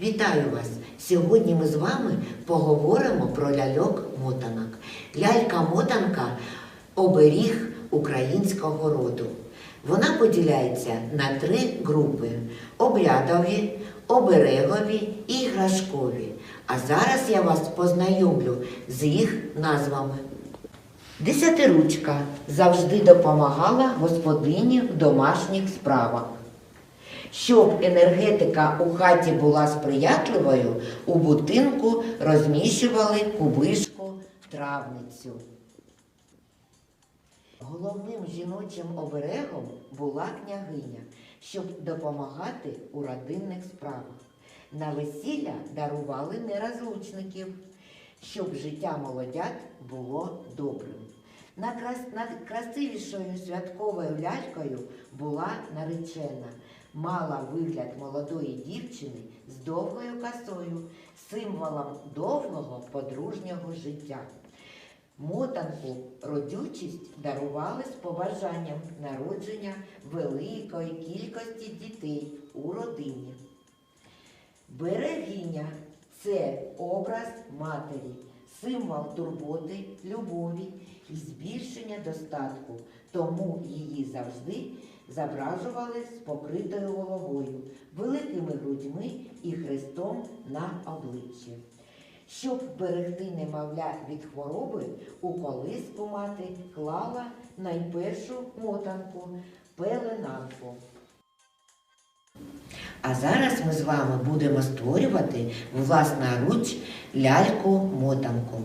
Вітаю вас! Сьогодні ми з вами поговоримо про ляльок-мотанок. Лялька-мотанка оберіг українського роду. Вона поділяється на три групи: обрядові, оберегові і іграшкові. А зараз я вас познайомлю з їх назвами. Десятиручка завжди допомагала господині в домашніх справах. Щоб енергетика у хаті була сприятливою, у будинку розміщували кубишку травницю. Головним жіночим оберегом була княгиня, щоб допомагати у родинних справах. На весілля дарували нерозлучників, щоб життя молодят було добрим. Найкрасивішою святковою лялькою була наречена. Мала вигляд молодої дівчини з довгою косою, символом довгого подружнього життя. Мотанку родючість дарували з побажанням народження великої кількості дітей у родині. Берегиня це образ матері, символ турботи, любові і збільшення достатку, тому її завжди зображували з покритою головою, великими грудьми і хрестом на обличчі. Щоб берегти немовля від хвороби, у колиску мати клала найпершу мотанку пеленанку. А зараз ми з вами будемо створювати власноруч ляльку-мотанку.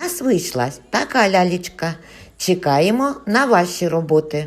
Нас вийшла така лялечка. Чекаємо на ваші роботи.